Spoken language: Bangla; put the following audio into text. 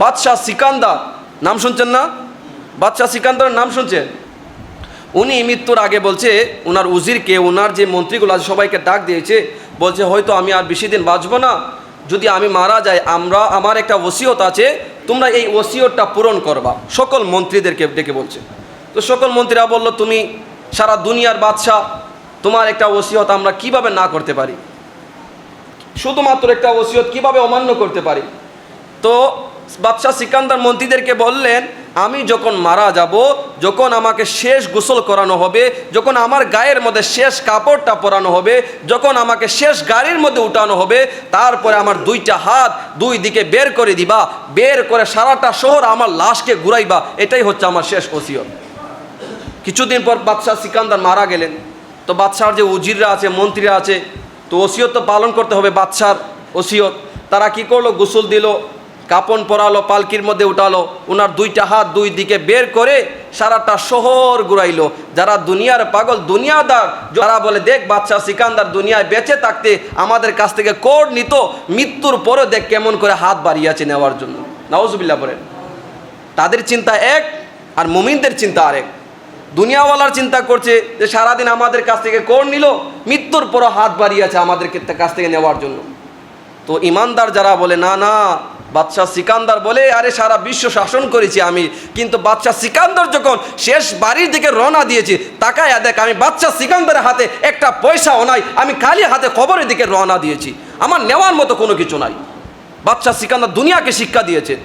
বাদশাহ সিকান্দার, নাম শুনছেন না? বাদশাহ সিকান্দারের নাম শুনছেন? উনি মৃত্যুর আগে বলছে ওনার উজিরকে ওনার যে মন্ত্রীগুলো আছে, সবাইকে ডাক দিয়েছে, বলছে, হয়তো আমি আর বেশি দিন বাঁচবো না। যদি আমি মারা যাই, আমরা, আমার একটা ওসিয়ত আছে, তোমরা এই ওসিয়তটা পূরণ করবা। সকল মন্ত্রীদেরকে ডেকে বলছে। তো সকল মন্ত্রীরা বলল, তুমি সারা দুনিয়ার বাদশাহ, তোমার একটা ওসিয়ত আমরা কীভাবে না করতে পারি? শুধুমাত্র একটা ওসিয়ত কীভাবে অমান্য করতে পারি? তো বাদশাহ সিকান্দার মন্ত্রীদেরকে বললেন, আমি যখন মারা যাব, যখন আমাকে শেষ গোসল করানো হবে, যখন আমার গায়ের মধ্যে শেষ কাপড়টা পরানো হবে, যখন আমাকে শেষ গাড়ির মধ্যে উঠানো হবে, তারপরে আমার দুইটা হাত দুই দিকে বের করে দিবা, বের করে সারাটা শহর আমার লাশকে ঘুরাইবা, এটাই হচ্ছে আমার শেষ ওসিয়ত। কিছুদিন পর বাদশাহ সিকান্দার মারা গেলেন। তো বাদশাহর যে উজিররা আছে, মন্ত্রীরা আছে, তো ওসিয়ত তো পালন করতে হবে বাদশার ওসিয়ত। তারা কি করল? গোসল দিল। কাপন পরালো, পালকির মধ্যে উঠালো। ওনার দুইটা হাত দুই দিকে বের করে সারাটা শহর ঘুরাইলো। যারা দুনিয়ার পাগল, দুনিয়াদার, যারা বলে, দেখ বাচ্চা সিকান্দার দুনিয়ায় বেঁচে থাকতে আমাদের কাছ থেকে কোড নিত, মৃত্যুর পরে দেখ কেমন করে হাত বাড়িয়েছে নেওয়ার জন্য। নওয়াজবিল্লা বলেন তাদের চিন্তা এক আর মুমিনদের চিন্তা আরেক। দুনিয়াওয়ালার চিন্তা করছে যে সারাদিন আমাদের কাছ থেকে কোর নিল, মৃত্যুর পরও হাত বাড়িয়েছে আমাদের কাছ থেকে নেওয়ার জন্য। তো ইমানদার যারা বলে, না না বাদশাহ সিকান্দার বলে, আরে সারা বিশ্ব শাসন করেছি আমি। কিন্তু বাদশাহ সিকান্দার যখন শেষ বাড়ির দিকে রওনা দিয়েছি, তাকায় দেখ, আমি বাদশাহ সিকান্দারের হাতে একটা পয়সাও নাই। আমি খালি হাতে খবরের দিকে রওনা দিয়েছি। আমার নেওয়ার মতো কোনো কিছু নাই। বাদশাহ সিকান্দার দুনিয়াকে শিক্ষা দিয়েছে।